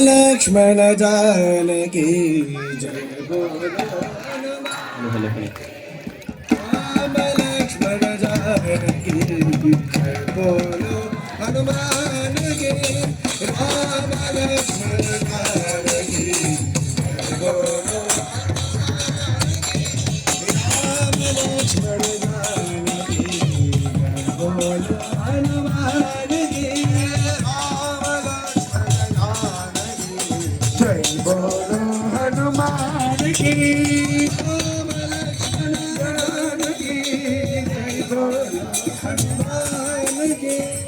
लक्ष्मण जान की जय लक्ष्मण जान की जय बोलो। हनुमान I'm not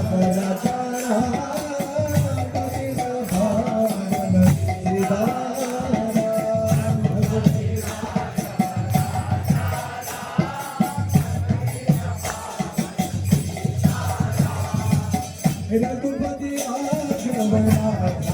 私。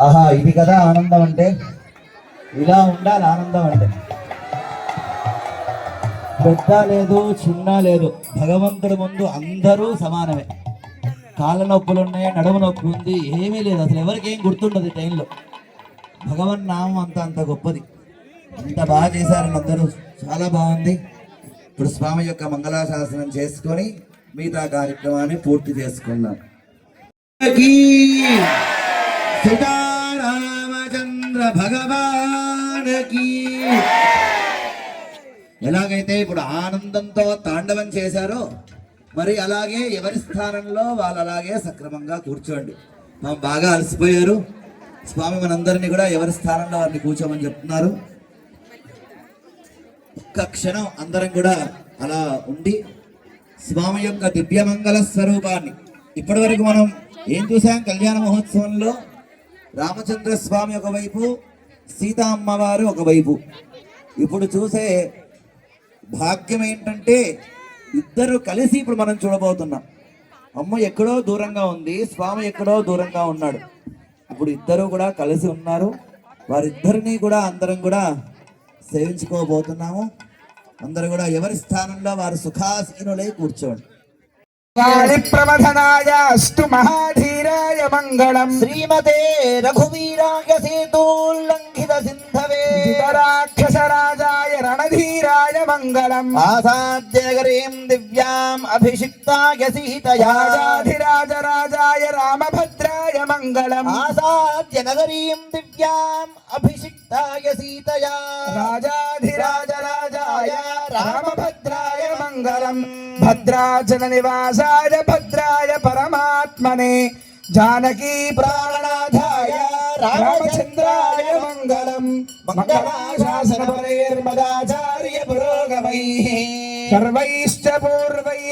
ఆహా ఇది కదా ఆనందం అంటే? ఇలా ఉండాలి ఆనందం అంటే. పెద్ద లేదు చిన్న లేదు. భగవంతుడి ముందు అందరూ సమానమే. కాళ్ళ నొప్పులు ఉన్నాయి నడుము నొప్పి ఉంది ఏమీ లేదు. అసలు ఎవరికి ఏం గుర్తుండదు టైంలో. భగవన్ నామం అంత అంత గొప్పది. అంత బాగా చేశారని అందరూ. చాలా బాగుంది. ఇప్పుడు స్వామి యొక్క మంగళాశాసనం చేసుకొని మిగతా కార్యక్రమాన్ని పూర్తి చేసుకుందాం. సీతారామచంద్ర భగవానకి ఎలాగైతే ఇప్పుడు ఆనందంతో తాండవం చేశారో మరి అలాగే ఎవరి స్థానంలో వాళ్ళు అలాగే సక్రమంగా కూర్చోండి. మనం బాగా అలసిపోయారు. స్వామి మనందరినీ కూడా ఎవరి స్థానంలో వారిని కూర్చోమని చెప్తున్నారు. ఒక్క క్షణం అందరం కూడా అలా ఉండి స్వామి యొక్క దివ్యమంగళ స్వరూపాన్ని ఇప్పటి వరకు మనం ఏం చూసాం కళ్యాణ మహోత్సవంలో? రామచంద్ర స్వామి ఒకవైపు సీతా అమ్మవారు ఒకవైపు. ఇప్పుడు చూసే భాగ్యం ఏంటంటే ఇద్దరు కలిసి ఇప్పుడు మనం చూడబోతున్నాం. అమ్మ ఎక్కడో దూరంగా ఉంది స్వామి ఎక్కడో దూరంగా ఉన్నాడు. ఇప్పుడు ఇద్దరు కూడా కలిసి ఉన్నారు. వారిద్దరిని కూడా అందరం కూడా సేవించుకోబోతున్నాము. అందరూ కూడా ఎవరి స్థానంలో వారు సుఖాసీనులై కూర్చోండి. అస్తు మహాధీరాయ మంగళం. శ్రీమతే రఘువీరాయ సేతోల్లంఘిత సింధవే. రాక్షసరాజాయ రణధీరాయ మంగళం. ఆసాద్యగరీం దివ్యాం అభిషిక్తాయ సీతయా. రాజాధిరాజ రాజాయ రామభద్రాయ మంగళం. ఆసాద్య నగరీం దివ్యాం అభిషిక్తాయ సీతయా. రాజాధిరాజ రాజాయ రామభద్రాయ మంగళం. భద్రాచల నివాసాయ భద్రాయ పరమాత్మనే. జానకీ ప్రాణనాథాయ రామచంద్రాయ మంగళం. మంగళాశాసన పురోగమై. సర్వైశ్చ పూర్వైరాచార్యై.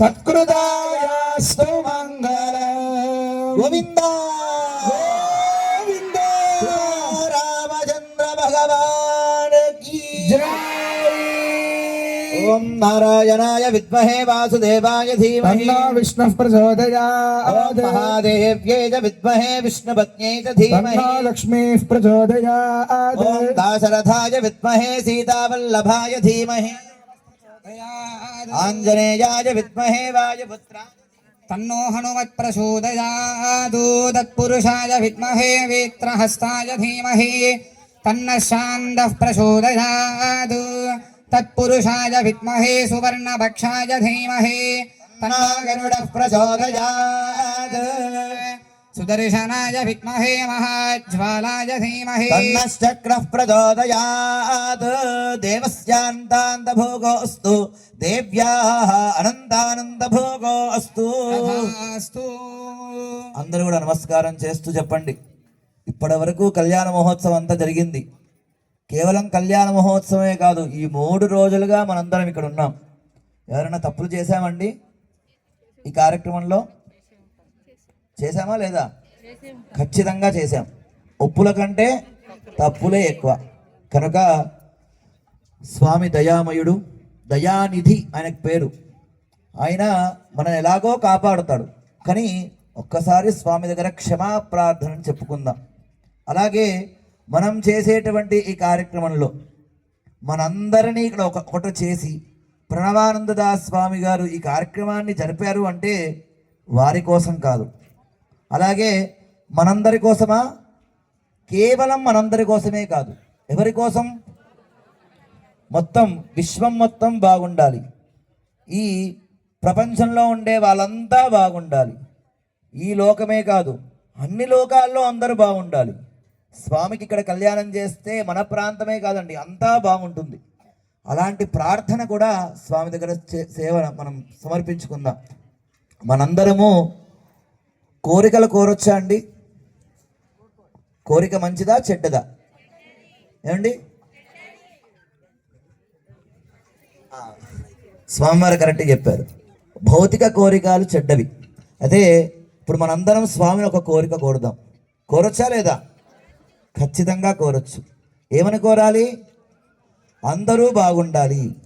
సత్కృతాయాస్తు మంగళం గోవింద గోవింద ओम नारायणाय विद्महे वासुदेवाय धीमहि। तन्नो विष्णुः प्रचोदयात् महादेव्यै च विद्महे विष्णुपत्न्यै च धीमहि। तन्नो लक्ष्मीः प्रचोदयात् ओम दाशरथाय विद्महे सीतावल्लभाय धीमहि। आञ्जनेयाय विद्महे वायुपुत्राय तन्नो हनुमत्प्रचोदयादु तत्पुरुषाय विद्महे वेत्रहस्ताय धीमहि। तन्नः शान्तः प्रचोदयादु तत्पुरुषाय विद्महे सुवर्णभक्षाय धीमहि तन्नो गरुडः प्रचोदयात् सुदर्शनाय विद्महे महाज्वालाय धीमहि तन्नश्चक्रः प्रचोदयात् देवस्यान्तान्तभोगोऽस्तु देव्याः अनन्तानन्दभोगो अस्तु तथास्तु అందరూ కూడా నమస్కారం చేస్తూ చెప్పండి ఇప్పటి వరకు కళ్యాణ మహోత్సవం అంతా జరిగింది కేవలం కళ్యాణ మహోత్సవమే కాదు ఈ మూడు రోజులుగా మనందరం ఇక్కడ ఉన్నాం. ఎవరైనా తప్పులు చేశామండి? ఈ కార్యక్రమంలో? చేశామా లేదా? ఖచ్చితంగా చేశాం. ఒప్పుల కంటే తప్పులే ఎక్కువ. కనుక స్వామి దయామయుడు దయానిధి ఆయనకు పేరు. ఆయన మనం ఎలాగో కాపాడుతాడు. కానీ ఒక్కసారి స్వామి దగ్గర క్షమా ప్రార్థనని చెప్పుకుందాం. అలాగే మనం చేసేటువంటి ఈ కార్యక్రమంలో మనందరినీ ఇక్కడ ఒక ఒకటి చేసి ప్రణవానందదాస్ స్వామి గారు ఈ కార్యక్రమాన్ని జరిపారు అంటే వారి కోసం కాదు. అలాగే మనందరి కోసమా? కేవలం మనందరి కోసమే కాదు. ఎవరి కోసం? మొత్తం విశ్వం మొత్తం బాగుండాలి. ఈ ప్రపంచంలో ఉండే వాళ్ళంతా బాగుండాలి. ఈ లోకమే కాదు అన్ని లోకాల్లో అందరూ బాగుండాలి. స్వామికి ఇక్కడ కళ్యాణం చేస్తే మన ప్రాంతమే కాదండి అంతా బాగుంటుంది. అలాంటి ప్రార్థన కూడా స్వామి దగ్గర చే- సేవ మనం సమర్పించుకుందాం. మనందరము కోరికలు కోరొచ్చా అండి? కోరిక మంచిదా చెడ్డదా? ఏమండి? స్వామివారు కరెక్ట్గా చెప్పారు. భౌతిక కోరికలు చెడ్డవి. అదే ఇప్పుడు మనందరం స్వామిని ఒక కోరిక కోరుదాం. కోరొచ్చా లేదా? ఖచ్చితంగా కోరొచ్చు. ఏమని కోరాలి? అందరూ బాగుండాలి.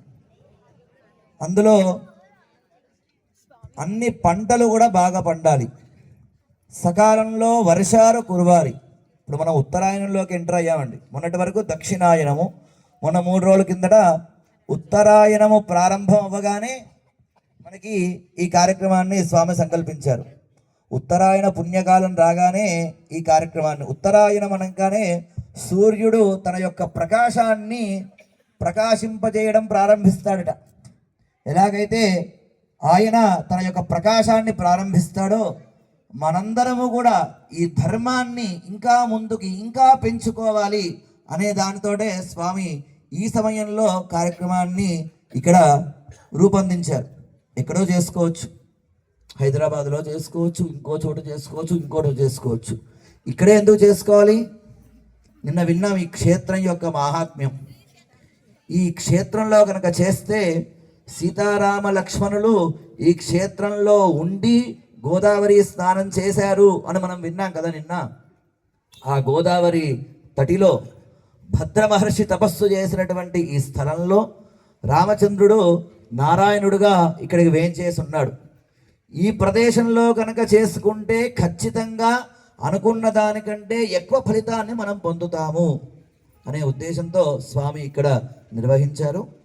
అందులో అన్ని పంటలు కూడా బాగా పండాలి. సకాలంలో వర్షాలు కురవాలి. ఇప్పుడు మనం ఉత్తరాయణంలోకి ఎంటర్ అయ్యామండి. మొన్నటి వరకు దక్షిణాయనము. మొన్న మూడు రోజుల కిందట ఉత్తరాయణము ప్రారంభం అవ్వగానే మనకి ఈ కార్యక్రమాన్ని స్వామి సంకల్పించారు. ఉత్తరాయణ పుణ్యకాలం రాగానే ఈ కార్యక్రమాన్ని ఉత్తరాయణం అనగానే సూర్యుడు తన యొక్క ప్రకాశాన్ని ప్రకాశింపజేయడం ప్రారంభిస్తాడట. ఎలాగైతే ఆయన తన యొక్క ప్రకాశాన్ని ప్రారంభిస్తాడో మనందరము కూడా ఈ ధర్మాన్ని ఇంకా ముందుకి ఇంకా పెంచుకోవాలి అనే దానితోటే స్వామి ఈ సమయంలో కార్యక్రమాన్ని ఇక్కడ రూపొందించారు. ఎక్కడో చేసుకోవచ్చు. హైదరాబాద్లో చేసుకోవచ్చు ఇంకో చోట చేసుకోవచ్చు ఇంకోటి చేసుకోవచ్చు. ఇక్కడే ఎందుకు చేసుకోవాలి? నిన్న విన్నాం ఈ క్షేత్రం యొక్క మహాత్మ్యం. ఈ క్షేత్రంలో కనుక చేస్తే సీతారామ లక్ష్మణులు ఈ క్షేత్రంలో ఉండి గోదావరి స్నానం చేశారు అని మనం విన్నాం కదా నిన్న. ఆ గోదావరి తటిలో భద్ర మహర్షి తపస్సు చేసినటువంటి ఈ స్థలంలో రామచంద్రుడు నారాయణుడుగా ఇక్కడికి వేంచేసి ఉన్నాడు. ఈ ప్రదేశంలో కనుక చేసుకుంటే ఖచ్చితంగా అనుకున్న దానికంటే ఎక్కువ ఫలితాన్ని మనం పొందుతాము అనే ఉద్దేశంతో స్వామి ఇక్కడ నిర్వహించారు.